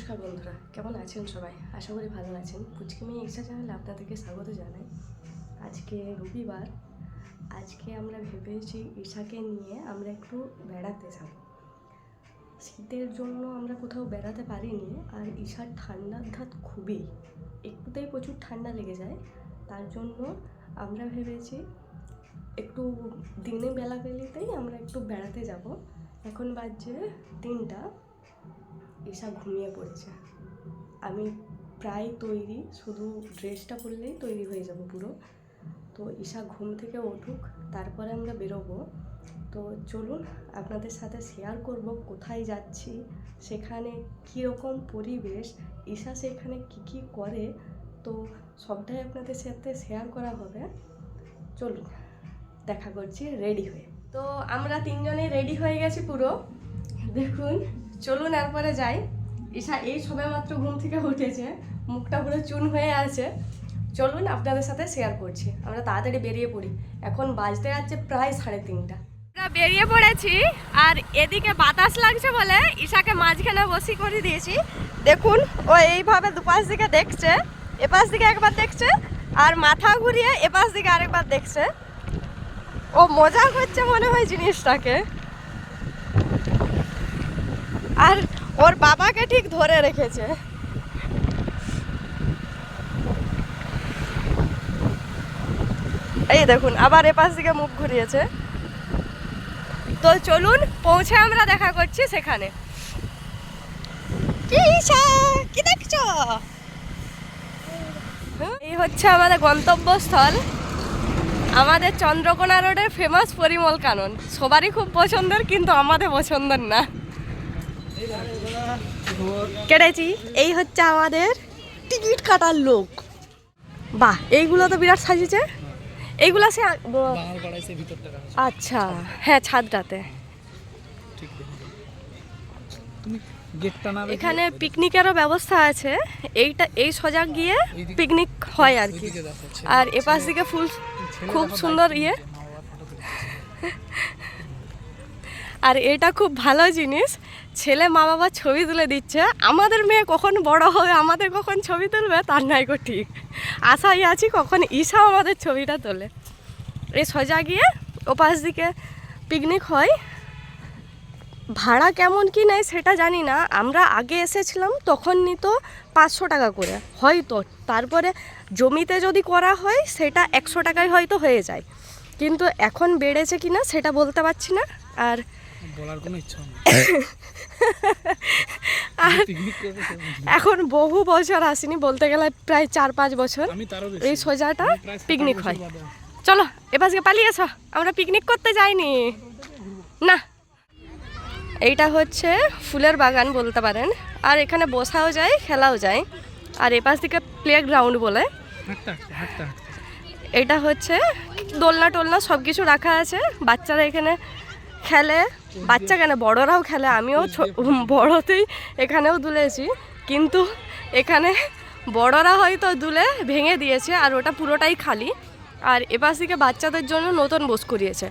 নমস্কার বন্ধুরা, কেমন আছেন সবাই? আশা করি ভালো আছেন। পুচকি মেয়ে ইচ্ছা চ্যানেলে আপনাদেরকে স্বাগত জানাই। আজকে রবিবার, আজকে আমরা ভেবেছি ঈশাকে নিয়ে আমরা একটু বেড়াতে যাব। শীতের জন্য আমরা কোথাও বেড়াতে পারিনি, আর ঈশার ঠান্ডার ধাত খুবই। একটুতেই প্রচুর ঠান্ডা লেগে যায়। তার জন্য আমরা ভেবেছি একটু দিনে বেলাবেলিতেই আমরা একটু বেড়াতে যাব। এখন বাজছে তিনটা। ঈশা ঘুমিয়ে পড়েছে। আমি প্রায় তৈরি, শুধু ড্রেসটা পরলেই তৈরি হয়ে যাব পুরো। তো ঈশা ঘুম থেকে উঠুক, তারপরে আমরা বেরোবো। তো চলুন, আপনাদের সাথে শেয়ার করব কোথায় যাচ্ছি, সেখানে কীরকম পরিবেশ, ঈশা সেখানে কী কী করে। তো সবটাই আপনাদের সাথে শেয়ার করা হবে। চলুন, দেখা করছি রেডি হয়ে। তো আমরা তিনজনে রেডি হয়ে গেছি পুরো। দেখুন চলুন এরপরে যাই। ঈশা এই সবে মাত্র ঘুম থেকে উঠেছে, মুখটা পুরো চুন হয়ে আছে। চলুন আপনাদের সাথে শেয়ার করছি, আমরা তাড়াতাড়ি বেরিয়ে পড়ি। এখন বাজতে যাচ্ছে প্রায় সাড়ে তিনটা। আমরা বেরিয়ে পড়েছি, আর এদিকে বাতাস লাগছে বলে ঈশাকে মাঝখানে বসি করে দিয়েছি। দেখুন, ও এইভাবে দুপাশ দিকে দেখছে, এপাশ দিকে একবার দেখছে, আর মাথা ঘুরিয়ে এপাশ দিকে আরেকবার দেখছে। ও মজা করছে মনে হয় জিনিসটাকে। আর ওর বাবাকে ঠিক ধরে রেখেছে। এই দেখুন, আবার এপাশ দিকে মুখ ঘুরিয়েছে। তো চলুন, পৌঁছে আমরা দেখা করছি সেখানে। কি দেখছ? এই হচ্ছে আমাদের গন্তব্যস্থল। আমাদের চন্দ্রকোনা রোডের ফেমাস পরিমল কানন। সবারই খুব পছন্দের, কিন্তু আমাদের পছন্দের না। কেটেছি এই হচ্ছে আমাদের টিকিট কাটার লোক। বাহ, এইগুলো তো বিরাট সাজিয়েছে এইগুলো সে আচ্ছা হ্যাঁ ছাদটাতে এখানে পিকনিকেরও ব্যবস্থা আছে। এইটা, এই সজাগ গিয়ে পিকনিক হয় আর কি। আর এপাশ দিকে ফুল, খুব সুন্দর ইয়ে নিচ্ছে, মা বাবার photo তুলছে। আর এটা খুব ভালো জিনিস, ছেলে মা বাবা ছবি তুলে দিচ্ছে, আমাদের মেয়ে কখন বড় হবে, আমাদের কখন ছবি তুলবে, তার নাই গো ঠিক। আশাই আছি কখন ঈশা আমাদের ছবিটা তোলে। এই সোজা গিয়ে ওপাশ দিকে পিকনিক হয়। ভাড়া কেমন কি নেয় সেটা জানি না, আমরা আগে এসেছিলাম তখন নিত পাঁচশো টাকা করে, হয়তো। তারপরে জমিতে যদি করা হয়, সেটা একশো টাকায় হয়তো হয়ে যায়। কিন্তু এখন বেড়েছে কি না সেটা বলতে পারছি না। আর বলার কোনো ইচ্ছা। এখন বহু বছর আসিনি বলতে গেলে প্রায় চার পাঁচ বছর। এই সোজাটা পিকনিক হয়। চলো এপাশকে পালিয়ে এসো। আমরা পিকনিক করতে যাইনি। না। এইটা হচ্ছে ফুলের বাগান বলতে পারেন। আর এখানে বসাও যায় খেলাও যায়। আর এপাশ দিকে প্লে গ্রাউন্ড বলে এটা হচ্ছে দোলনা টোলনা সব কিছু রাখা আছে। বাচ্চারা এখানে খেলে। বাচ্চা কেন? বড়রাও খেলে আমিও বড়তেই এখানেও দুলেছি। কিন্তু এখানে বড়রা হয়তো দুলে ভেঙে দিয়েছে আর ওটা পুরোটাই খালি। আর এপাশ থেকে বাচ্চাদের জন্য নতুন বোস করিয়েছে।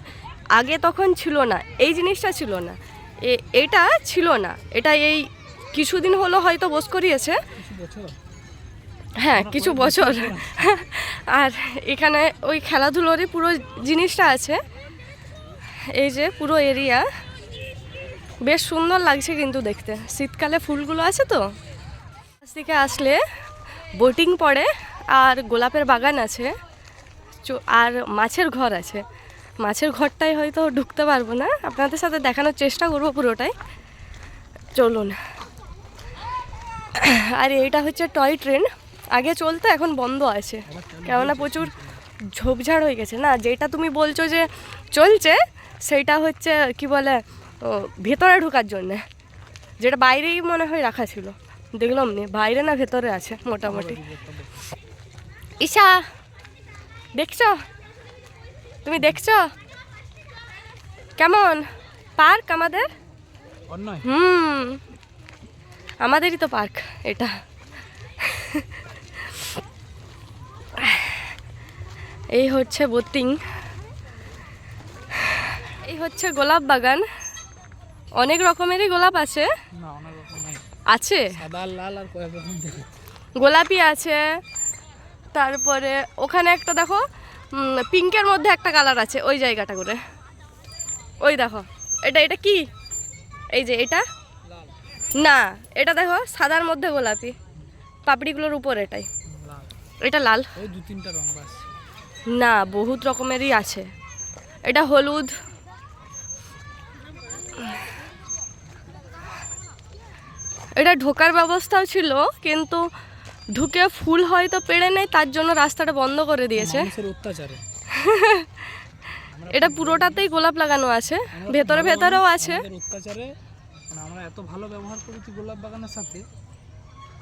আগে তখন ছিল না এই জিনিসটা ছিল না। এ- এটা ছিল না। এটা এই কিছুদিন হলো হয়তো বোস করিয়েছে। হ্যাঁ কিছু বছর। আর এখানে ওই খেলাধুলোরই পুরো জিনিসটা আছে। এই যে পুরো এরিয়া বেশ সুন্দর লাগছে কিন্তু দেখতে। শীতকালে ফুলগুলো আছে তো? দিকে আসলে বোটিং পড়ে আর গোলাপের বাগান আছে। আর মাছের ঘর আছে। মাছের ঘরটাই হয়তো ঢুকতে পারব না। আপনাদের সাথে দেখানোর চেষ্টা করব পুরোটাই। চলুন। আর এইটা হচ্ছে টয় ট্রেন আগে চলতো, এখন বন্ধ আছে। কেননা প্রচুর ঝোপঝাড় হয়ে গেছে না? যেটা তুমি বলছো যে চলছে সেইটা হচ্ছে, কি বলে ও, ভেতরে ঢোকার জন্যে। যেটা বাইরেই মনে হয় রাখা ছিল। দেখলাম নি বাইরে না ভেতরে আছে মোটামুটি। ঈশা দেখছ? তুমি দেখছ? কেমন? পার্ক আমাদের? হুম। আমাদেরই তো পার্ক এটা। এই হচ্ছে বোটিং। এই হচ্ছে গোলাপ বাগান। অনেক রকমেরই গোলাপ আছে? না অনেক রকম নাই। আছে? সাদা লাল আর কয়েক রকম গোলাপি আছে। তারপরে ওখানে একটা দেখো পিঙ্কের মধ্যে একটা কালার আছে ওই জায়গাটা করে। ওই দেখো এটা এটা কি? এই যে এটা? না এটা দেখো সাদার মধ্যে গোলাপি। পাপড়িগুলোর উপর এটাই। এটা লাল। দু তিনটা রং না বহুত রকমেরই আছে। এটা হলুদ। এটা ঢোকার ব্যবস্থাও ছিল কিন্তু ঢুকে ফুল হয়তো পেড়ে নেই তার জন্য রাস্তাটা বন্ধ করে দিয়েছে। অত্যাচারে। এটা পুরোটাতেই গোলাপ লাগানো আছে ভেতরে ভেতরেও আছে। অত্যাচারে মানে আমরা এত ভালো ব্যবহার করেছি গোলাপ বাগানের সাথে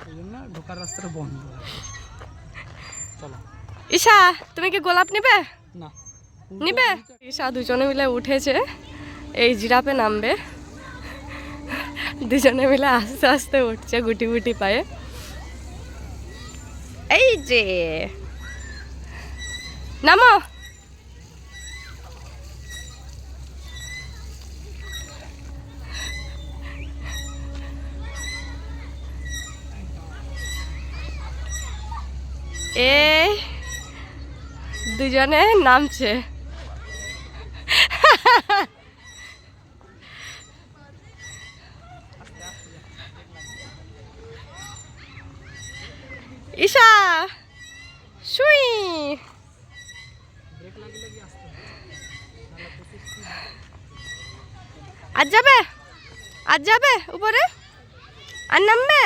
ওই জন্য ঢোকার রাস্তাটা বন্ধ। চলো। ঈশা তুমি কি গোলাপ নিবে? না। নিবে? ঈশা দুজনে মিলে উঠেছে এই জিরাপে নামবে। দুজনে মিলে আস্তে আস্তে উঠছে গুটি গুটি পায়ে। এই যে। নামো। এই দুজনে নামছে। ঈশা সুই আজ যাবে? আজ যাবে উপরে? আর নামবে?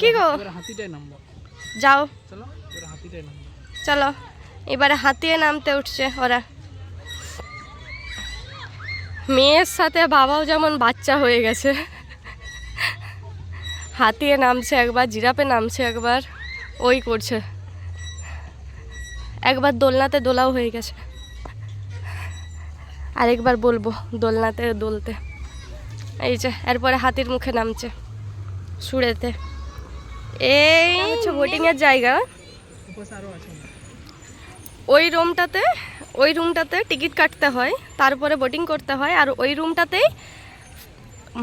কি গো? যাও। চলো এবারে হাতিয়ে নামতে উঠছে ওরা। মেয়ের সাথে বাবাও যেমন বাচ্চা হয়ে গেছে। হাতিয়ে নামছে একবার জিরাপে নামছে একবার, ওই করছে। একবার দোলনাতে দোলাও হয়ে গেছে। আরেকবার বলব দোলনাতে দোলতে। এই যে, এরপরে হাতির মুখে নামছে সুড়েতে এই হচ্ছে বোটিংয়ের জায়গা। ওই রুমটাতে ওই রুমটাতে টিকিট কাটতে হয়, তারপরে বোটিং করতে হয়, আর ওই রুমটাতেই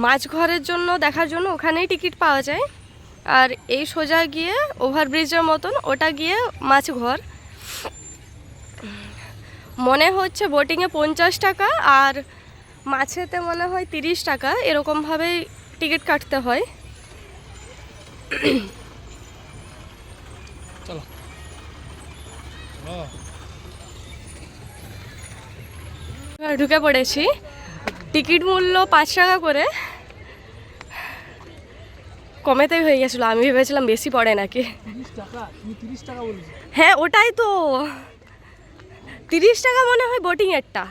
মাছ ঘরের জন্য দেখার জন্য ওখানেই টিকিট পাওয়া যায়। আর এই সোজা গিয়ে ওভারব্রিজের মতন ওটা গিয়ে মাছ ঘর মনে হচ্ছে বোটিংয়ে পঞ্চাশ টাকা আর মাছেতে মনে হয় তিরিশ টাকা এরকমভাবেই টিকিট কাটতে হয়। চলো। ঢুকে পড়েছি। টিকিট মূল্য পাঁচ টাকা করে। কমেতেই হয়ে গেছিল। আমি ভেবেছিলাম বেশি পড়ে নাকি। হ্যাঁ ওটাই তো। তিরিশ টাকা মনে হয় বোটিংয়েরটা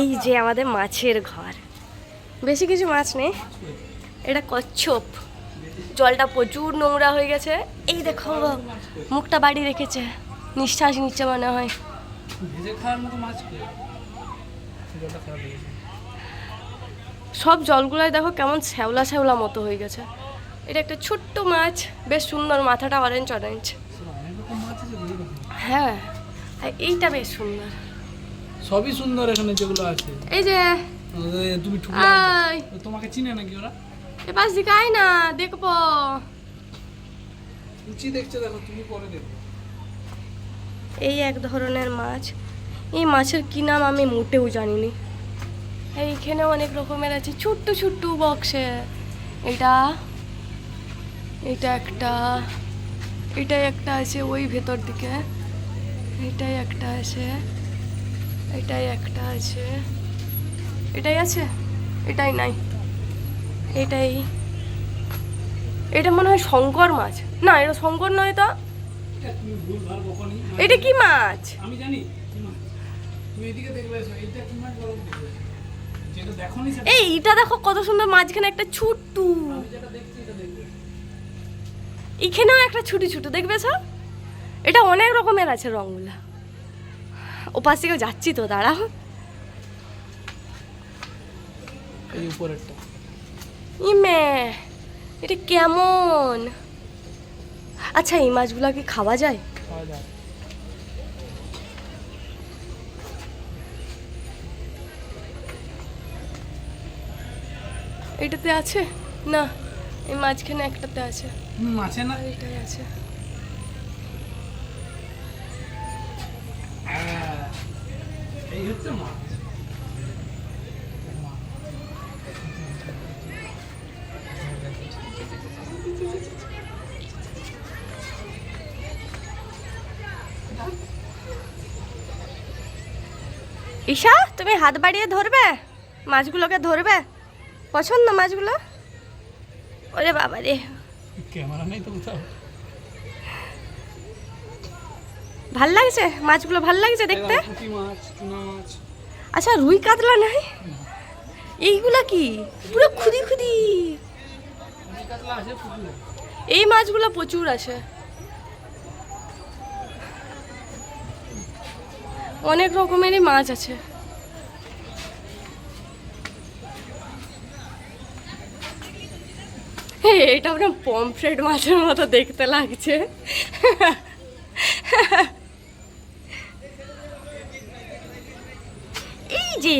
এই যে আমাদের মাছের ঘর। বেশি কিছু মাছ নেই। এটা কচ্ছপ। জলটা প্রচুর নোংরা হয়ে গেছে। এই দেখো মুখটা বাড়ি রেখেছে। নিঃশ্বাস নিচ্ছে মনে হয় ভেজে খাওয়ার মতো মাছ কে জলটা খারাপ সব জলগুলাই দেখো কেমন শ্যাওলা শ্যাওলা মতো হয়ে গেছে। এটা একটা ছোট্ট মাছ বেশ সুন্দর মাথাটা অরেঞ্জ অরেঞ্জ হ্যাঁ এইটা বেশ সুন্দর। সবই সুন্দর এখানে যেগুলো আছে। এই যে তুমি তোমাকে চিনে নাকি ওরা? এ পাশ দিকে আয় না দেখব। উচি দেখছে দেখো তুমি পরে দেখো। এই এক ধরনের মাছ। এই মাছের কি নাম আমি মোটেও জানিনি। এইখানে অনেক রকমের আছে ছোট্ট ছোট্ট বক্সে। এটা এটা একটা এটাই একটা আছে ওই ভেতর দিকে। এটাই একটা আছে এটাই একটা আছে। এটাই আছে? এটাই নাই। এটাই এটা মনে হয় শঙ্কর মাছ। না এটা শঙ্কর নয় তো? এটা কি মাছ? আমি জানি। এই এটা দেখো কত সুন্দর মাঝখানে একটা দেখবে। এখানেও একটা ছুটি ছুটু দেখবে সব? এটা অনেক রকমের আছে রঙগুলা ওপাশ থেকে যাচ্ছি তো দাঁড়াও। এই উপরেরটা। ইমে এটা কেমন? আচ্ছা এই মাছগুলা কি খাওয়া যায়? খাওয়া যায়। এটাতে আছে? না এই মাঝখানে একটাতে আছে। আছে না? এটাই আছে। হ্যাঁ, এই হচ্ছে মাছ ঈশা তুমি হাত বাড়িয়ে ধরবে? মাছগুলোকে ধরবে? পছন্দ মাছগুলো? ওরে বাবা রে। ক্যামেরা নেই তো কোথাও। ভালো লাগছে? মাছগুলো ভালো লাগছে দেখতে? আচ্ছা রুই কাতলা নাই? এইগুলা কি? পুরো খুদি খুদি। এই মাছগুলো প্রচুর আছে। অনেক রকমেরই মাছ আছে। এটা আপনার পমফ্রেট মাছের মতো দেখতে লাগছে। এই যে।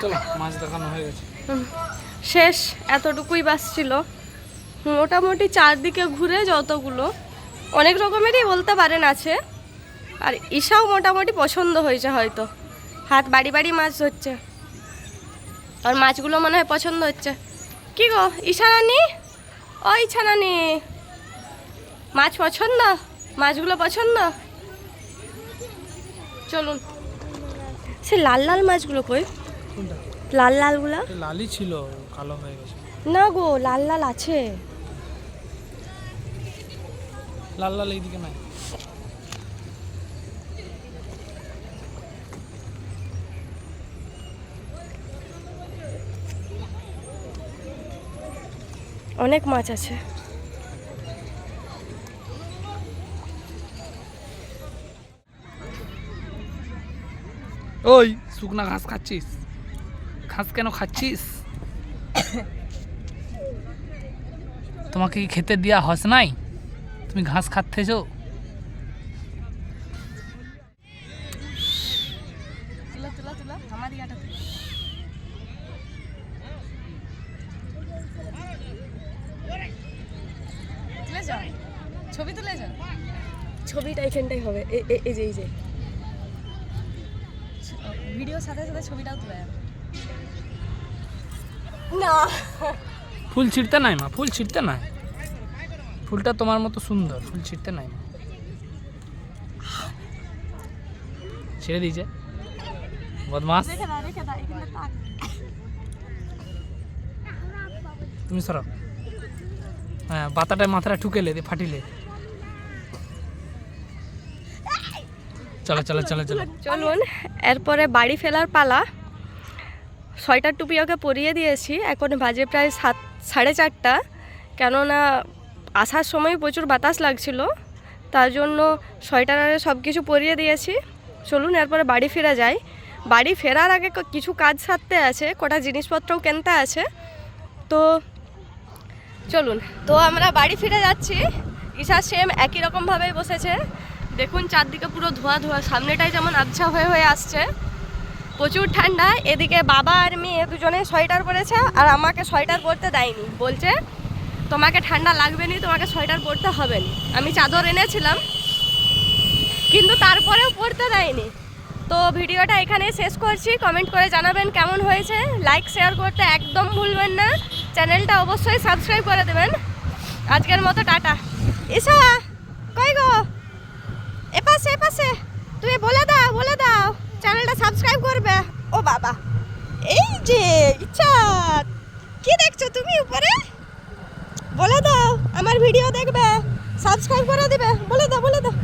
চলো মাছ দেখানো হয়ে গেছে। শেষ এতটুকুই বাস ছিল মোটামুটি চারদিকে ঘুরে যতগুলো, অনেক রকমেরই বলতে পারেন আছে। আর ঈশাও মোটামুটি পছন্দ হয়েছে হয়তো। হাত বাড়ি বাড়ি মাছ ধরছে। আর মাছগুলো মনে হয় পছন্দ হচ্ছে। কি গো, ঈশা রানী ও ঈশা রানী মাছ পছন্দ? মাছগুলো পছন্দ? চলুন। সে লাল লাল মাছগুলো কই? লাল লালগুলো? লালই ছিল কালো হয়ে গেছে। না গো লাল লাল আছে। লাল লাল এইদিকে নাই। অনেক মাছ আছে। ওই শুকনা ঘাস খাচ্ছিস? ঘাস কেন খাচ্ছিস? তোমাকে কি খেতে দেওয়া হস নাই? তুমি ঘাস খাচ্ছেছো? ছবি তুলে যাও ছবিটা এখানটাই হবে এ- এ- এই যে এই যে। ভিডিওর সাথে সাথে ছবিটাও তুলে যাবে। না। ফুল ছিঁড়তে নাই মা ফুল ছিঁড়তে নাই। ফুলটা তোমার মতো সুন্দর ফুল ছিঁড়তে নাই মা। ছেড়ে দিয়েছে। বদমাস। তুমি সরো। হ্যাঁ বাতাটায় মাথাটা ঠুকেলে দিয়ে ফাটিলে চলো চলো চলো চলো। চলুন এরপরে বাড়ি ফেলার পালা। ছয়টার টুপি ওকে পরিয়ে দিয়েছি। এখন বাজে প্রায় সাত, সাড়ে চারটা। কেননা আসার সময় প্রচুর বাতাস লাগছিল। তার জন্য সোয়েটার সব কিছু পরিয়ে দিয়েছি। চলুন এরপরে বাড়ি ফেরা যাই। বাড়ি ফেরার আগে কিছু কাজ সারতে আছে, কটা জিনিসপত্রও কিনতে আছে। তো চলুন। তো আমরা বাড়ি ফিরে যাচ্ছি। ঈশা সেম একই রকমভাবেই বসেছে। দেখুন চারদিকে পুরো ধোয়া ধোয়া, সামনেটাই যেমন আবছা হয়ে হয়ে আসছে। প্রচুর ঠান্ডা, এদিকে বাবা আর মেয়ে দুজনে সোয়েটার পরেছে আর আমাকে সোয়েটার পরতে দেয়নি। বলছে, তোমাকে ঠান্ডা লাগবে নি, তোমাকে সোয়েটার পরতে হবে না। আমি চাদর এনেছিলাম, কিন্তু তারপরেও পরতে দেয়নি। তো ভিডিওটা এখানেই শেষ করছি। কমেন্ট করে জানাবেন কেমন হয়েছে। লাইক, শেয়ার করতে একদম ভুলবেন না। চ্যানেলটা অবশ্যই সাবস্ক্রাইব করে দেবেন। আজকের মতো টাটা। ঈশা কই গো? এপাশে এপাশে। তুমি বলে দাও বলে দাও। চ্যানেলটা সাবস্ক্রাইব করবে? ও বাবা। এই যে, ইচ্ছা। কি দেখছ তুমি উপরে? বলে দাও, আমার ভিডিও দেখবে। সাবস্ক্রাইব করে দিবে। বলে দাও বলে দাও।